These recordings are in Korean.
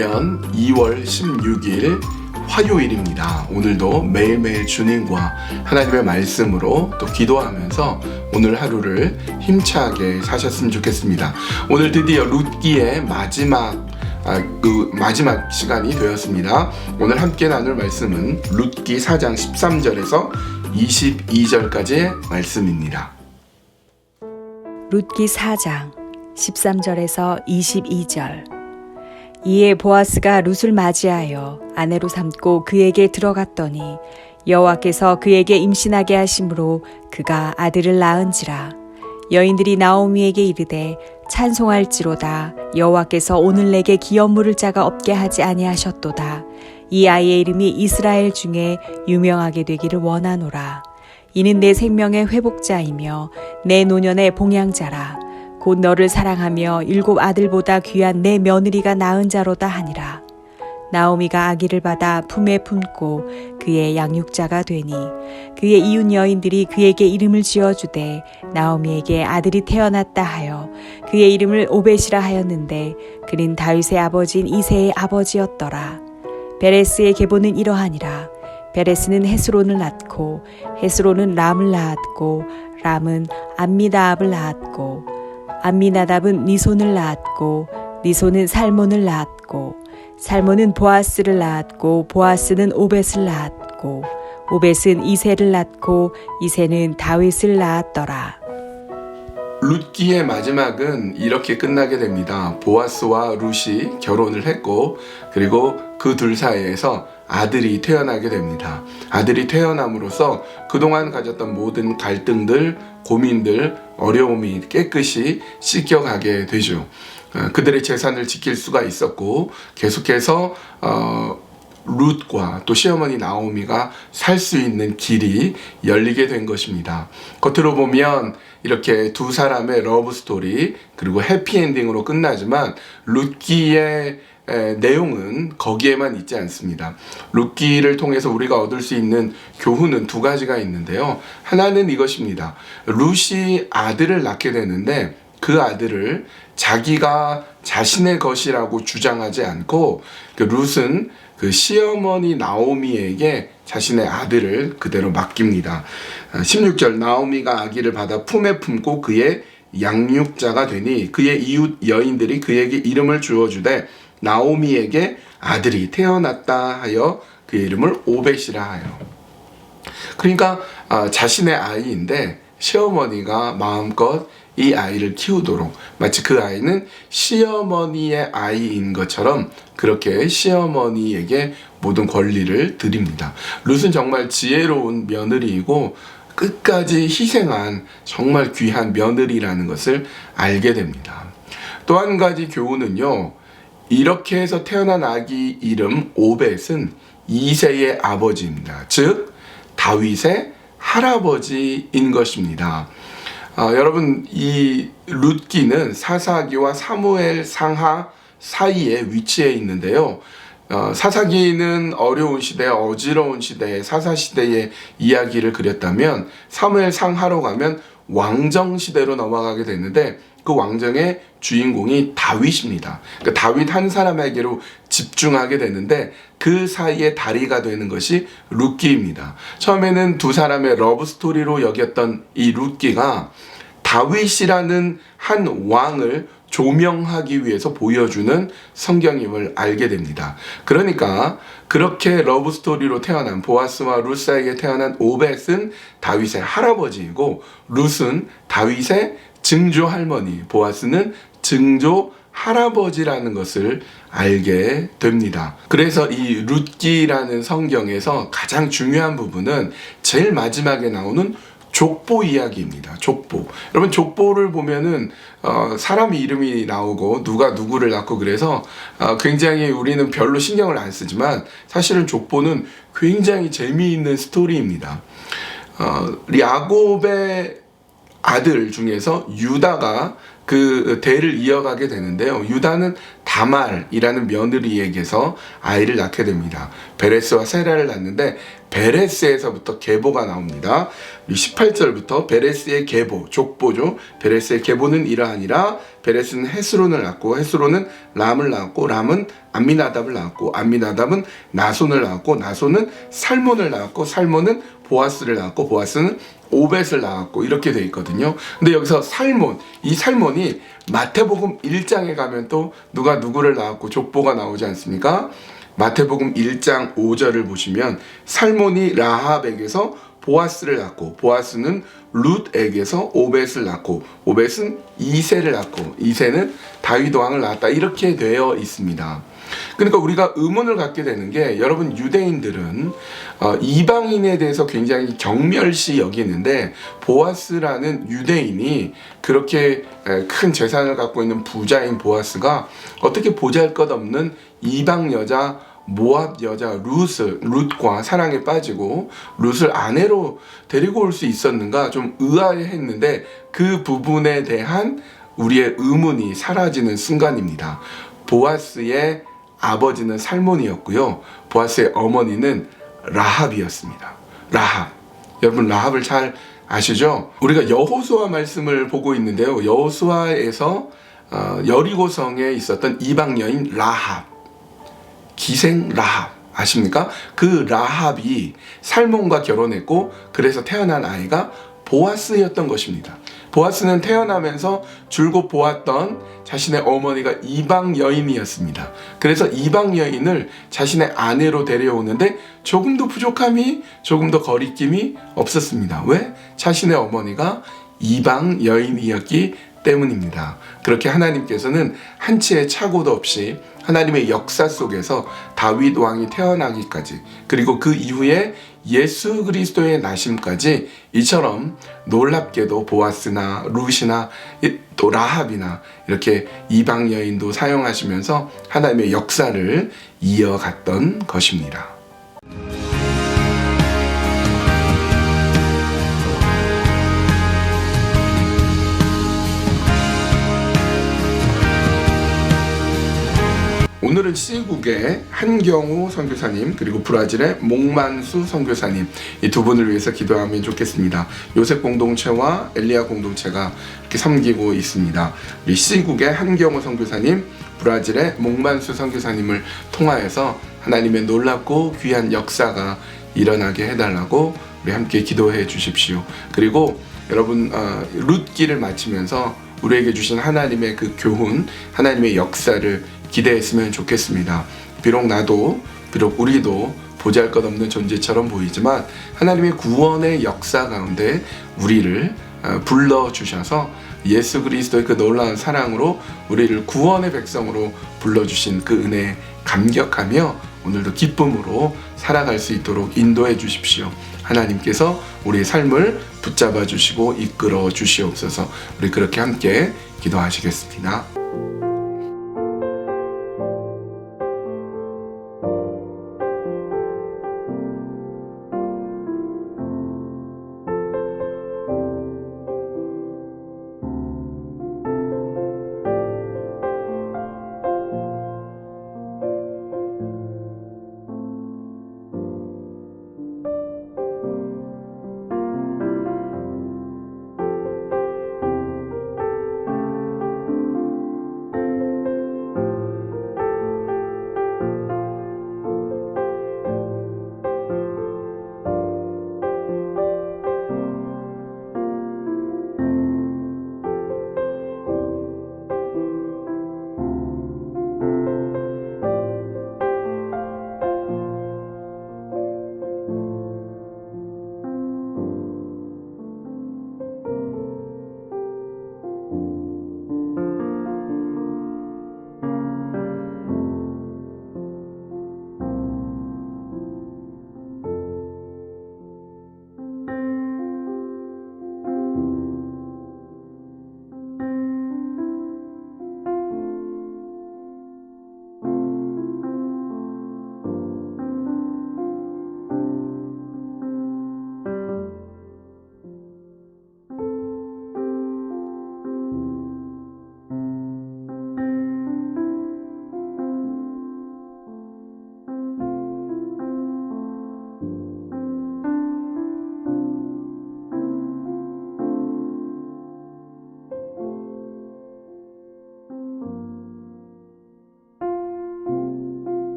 2020년 2월 16일 화요일입니다. 오늘도 매일매일 주님과 하나님의 말씀으로 또 기도하면서 오늘 하루를 힘차게 사셨으면 좋겠습니다. 오늘 드디어 룻기의 마지막 아, 그 마지막 시간이 되었습니다. 오늘 함께 나눌 말씀은 룻기 4장 13절에서 22절까지의 말씀입니다. 룻기 4장 13절에서 22절 이에 보아스가 룻을 맞이하여 아내로 삼고 그에게 들어갔더니 여호와께서 그에게 임신하게 하심으로 그가 아들을 낳은지라. 여인들이 나오미에게 이르되 찬송할지로다. 여호와께서 오늘 내게 기업 물을 자가 없게 하지 아니하셨도다. 이 아이의 이름이 이스라엘 중에 유명하게 되기를 원하노라. 이는 내 생명의 회복자이며 내 노년의 봉양자라 곧 너를 사랑하며 일곱 아들보다 귀한 내 며느리가 낳은 자로다 하니라. 나오미가 아기를 받아 품에 품고 그의 양육자가 되니 그의 이웃 여인들이 그에게 이름을 지어주되 나오미에게 아들이 태어났다 하여 그의 이름을 오벳이라 하였는데 그는 다윗의 아버지인 이세의 아버지였더라. 베레스의 계보는 이러하니라. 베레스는 헤스론을 낳고 헤스론은 람을 낳았고 람은 암미다압을 낳았고 암미나답은 니손을 낳았고 니손은 살몬을 낳았고 살몬은 보아스를 낳았고 보아스는 오벳을 낳았고 오벳은 이세를 낳고 이세는 다윗을 낳았더라. 룻기의 마지막은 이렇게 끝나게 됩니다. 보아스와 룻이 결혼을 했고 그리고 그 둘 사이에서 아들이 태어나게 됩니다. 아들이 태어남으로써 그동안 가졌던 모든 갈등들, 고민들, 어려움이 깨끗이 씻겨가게 되죠. 어, 그들의 재산을 지킬 수가 있었고 계속해서 어, 룻과 또 시어머니 나오미가 살 수 있는 길이 열리게 된 것입니다. 겉으로 보면 이렇게 두 사람의 러브 스토리 그리고 해피엔딩으로 끝나지만 룻기의 에, 내용은 거기에만 있지 않습니다. 룻기를 통해서 우리가 얻을 수 있는 교훈은 두 가지가 있는데요. 하나는 이것입니다. 룻이 아들을 낳게 되는데 그 아들을 자기가 자신의 것이라고 주장하지 않고 그 룻은 그 시어머니 나오미에게 자신의 아들을 그대로 맡깁니다. 16절 나오미가 아기를 받아 품에 품고 그의 양육자가 되니 그의 이웃 여인들이 그에게 이름을 주어주되 나오미에게 아들이 태어났다 하여 그의 이름을 오벳이라 하여. 그러니까 아, 자신의 아이인데 시어머니가 마음껏 이 아이를 키우도록 마치 그 아이는 시어머니의 아이인 것처럼 그렇게 시어머니에게 모든 권리를 드립니다. 룻은 정말 지혜로운 며느리이고 끝까지 희생한 정말 귀한 며느리라는 것을 알게 됩니다. 또 한 가지 교훈은요. 이렇게 해서 태어난 아기 이름 오벳은 이세의 아버지입니다. 즉 다윗의 할아버지인 것입니다. 아, 여러분 이 룻기는 사사기와 사무엘 상하 사이에 위치해 있는데요. 어, 사사기는 어려운 시대, 어지러운 시대, 사사 시대의 이야기를 그렸다면 사무엘 상하로 가면 왕정 시대로 넘어가게 되는데 그 왕정의 주인공이 다윗입니다. 그 다윗 한 사람에게로 집중하게 되는데 그 사이에 다리가 되는 것이 룻기입니다. 처음에는 두 사람의 러브 스토리로 여겼던 이 룻기가 다윗이라는 한 왕을 조명하기 위해서 보여주는 성경임을 알게 됩니다. 그러니까 그렇게 러브 스토리로 태어난 보아스와 룻 사이에 태어난 오벳은 다윗의 할아버지이고 룻은 다윗의 증조 할머니, 보아스는 증조 할아버지라는 것을 알게 됩니다. 그래서 이 룻기라는 성경에서 가장 중요한 부분은 제일 마지막에 나오는 족보 이야기입니다. 족보. 여러분 족보를 보면은 어, 사람 이름이 나오고 누가 누구를 낳고 그래서 어, 굉장히 우리는 별로 신경을 안 쓰지만 사실은 족보는 굉장히 재미있는 스토리입니다. 어, 야곱의 아들 중에서 유다가 그 대를 이어가게 되는데요. 유다는 다말이라는 며느리에게서 아이를 낳게 됩니다. 베레스와 세라를 낳는데 베레스에서부터 계보가 나옵니다. 18절부터 베레스의 계보, 족보죠. 베레스의 계보는 이러하니라. 베레스는 헤스론을 낳고 헤스론은 람을 낳았고 람은 암미나답을 낳았고 암미나답은 나손을 낳았고 나손은 살몬을 낳았고 살몬은 보아스를 낳았고 보아스는 오벳을 낳았고 이렇게 돼 있거든요. 근데 여기서 살몬, 이 살몬이 마태복음 1장에 가면 또 누가 누구를 낳았고 족보가 나오지 않습니까? 마태복음 1장 5절을 보시면 살몬이 라합에게서 보아스를 낳고 보아스는 룻에게서 오벳을 낳고 오벳은 이세를 낳고 이세는 다윗 왕을 낳았다 이렇게 되어 있습니다. 그러니까 우리가 의문을 갖게 되는 게 여러분 유대인들은 어, 이방인에 대해서 굉장히 경멸시 여기는데 보아스라는 유대인이 그렇게 에, 큰 재산을 갖고 있는 부자인 보아스가 어떻게 보잘것없는 이방 여자 모압 여자 룻을 룻과 사랑에 빠지고 룻을 아내로 데리고 올 수 있었는가 좀 의아해했는데 그 부분에 대한 우리의 의문이 사라지는 순간입니다. 보아스의 아버지는 살몬이었고요. 보아스의 어머니는 라합이었습니다. 라합. 여러분 라합을 잘 아시죠? 우리가 여호수아 말씀을 보고 있는데요. 여호수아에서 어, 여리고성에 있었던 이방 여인 라합. 기생 라합 아십니까? 그 라합이 살몬과 결혼했고 그래서 태어난 아이가 보아스였던 것입니다. 보아스는 태어나면서 줄곧 보았던 자신의 어머니가 이방 여인이었습니다. 그래서 이방 여인을 자신의 아내로 데려오는데 조금도 부족함이 조금도 거리낌이 없었습니다. 왜? 자신의 어머니가 이방 여인이었기 때문입니다. 그렇게 하나님께서는 한치의 착오도 없이 하나님의 역사 속에서 다윗 왕이 태어나기까지 그리고 그 이후에 예수 그리스도의 나심까지 이처럼 놀랍게도 보아스나 룻이나 또 라합이나 이렇게 이방 여인도 사용하시면서 하나님의 역사를 이어갔던 것입니다. 오늘은 C국의 한경우 선교사님 그리고 브라질의 목만수 선교사님 이 두 분을 위해서 기도하면 좋겠습니다. 요셉 공동체와 엘리야 공동체가 이렇게 섬기고 있습니다. 우리 C국의 한경우 선교사님, 브라질의 목만수 선교사님을 통하여서 하나님의 놀랍고 귀한 역사가 일어나게 해달라고 우리 함께 기도해 주십시오. 그리고 여러분 어, 룻기를 마치면서 우리에게 주신 하나님의 그 교훈, 하나님의 역사를 기대했으면 좋겠습니다. 비록 나도, 비록 우리도 보잘 것 없는 존재처럼 보이지만 하나님의 구원의 역사 가운데 우리를 어, 불러 주셔서 예수 그리스도의 그 놀라운 사랑으로 우리를 구원의 백성으로 불러 주신 그 은혜에 감격하며 오늘도 기쁨으로 살아갈 수 있도록 인도해 주십시오. 하나님께서 우리의 삶을 붙잡아 주시고 이끌어 주시옵소서. 우리 그렇게 함께 기도하시겠습니다.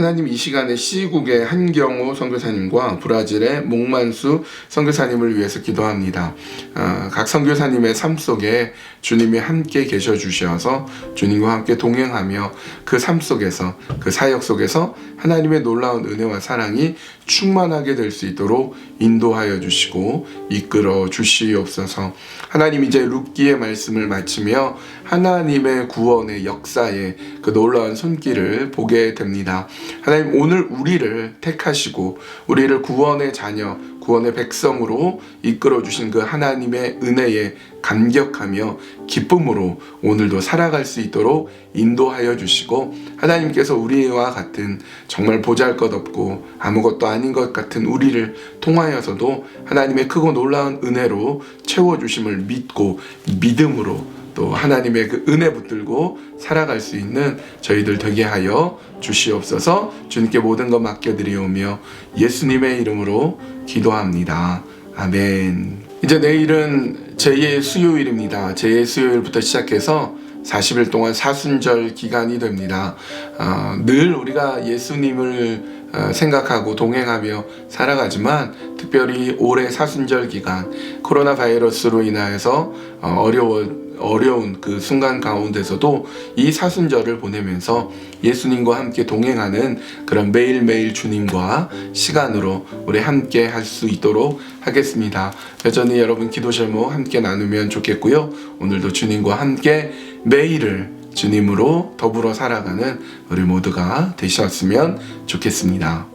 하나님 이 시간에 시국의 한경호 선교사님과 브라질의 목만수 선교사님을 위해서 기도합니다. 아, 각 선교사님의 삶 속에 주님이 함께 계셔 주셔서 주님과 함께 동행하며 그 삶 속에서 그 사역 속에서 하나님의 놀라운 은혜와 사랑이 충만하게 될 수 있도록 인도하여 주시고 이끌어 주시옵소서. 하나님 이제 룻기의 말씀을 마치며 하나님의 구원의 역사에 그 놀라운 손길을 보게 됩니다. 하나님 오늘 우리를 택하시고 우리를 구원의 자녀, 구원의 백성으로 이끌어 주신 그 하나님의 은혜에 감격하며 기쁨으로 오늘도 살아갈 수 있도록 인도하여 주시고 하나님께서 우리와 같은 정말 보잘것없고 아무것도 아닌 것 같은 우리를 통하여서도 하나님의 크고 놀라운 은혜로 채워 주심을 믿고 믿음으로 또 하나님의 그 은혜 붙들고 살아갈 수 있는 저희들 되게 하여 주시옵소서 주님께 모든 것 맡겨드리오며 예수님의 이름으로 기도합니다. 아멘. 이제 내일은 제2의 수요일입니다. 제2의 수요일부터 시작해서 40일 동안 사순절 기간이 됩니다. 아, 늘 우리가 예수님을 어, 생각하고 동행하며 살아가지만 특별히 올해 사순절 기간 코로나 바이러스로 인하여서 어, 어려워 어려운 그 순간 가운데서도 이 사순절을 보내면서 예수님과 함께 동행하는 그런 매일매일 주님과 시간으로 우리 함께 할 수 있도록 하겠습니다. 여전히 여러분 기도 제목 함께 나누면 좋겠고요. 오늘도 주님과 함께 매일을 주님으로 더불어 살아가는 우리 모두가 되셨으면 좋겠습니다.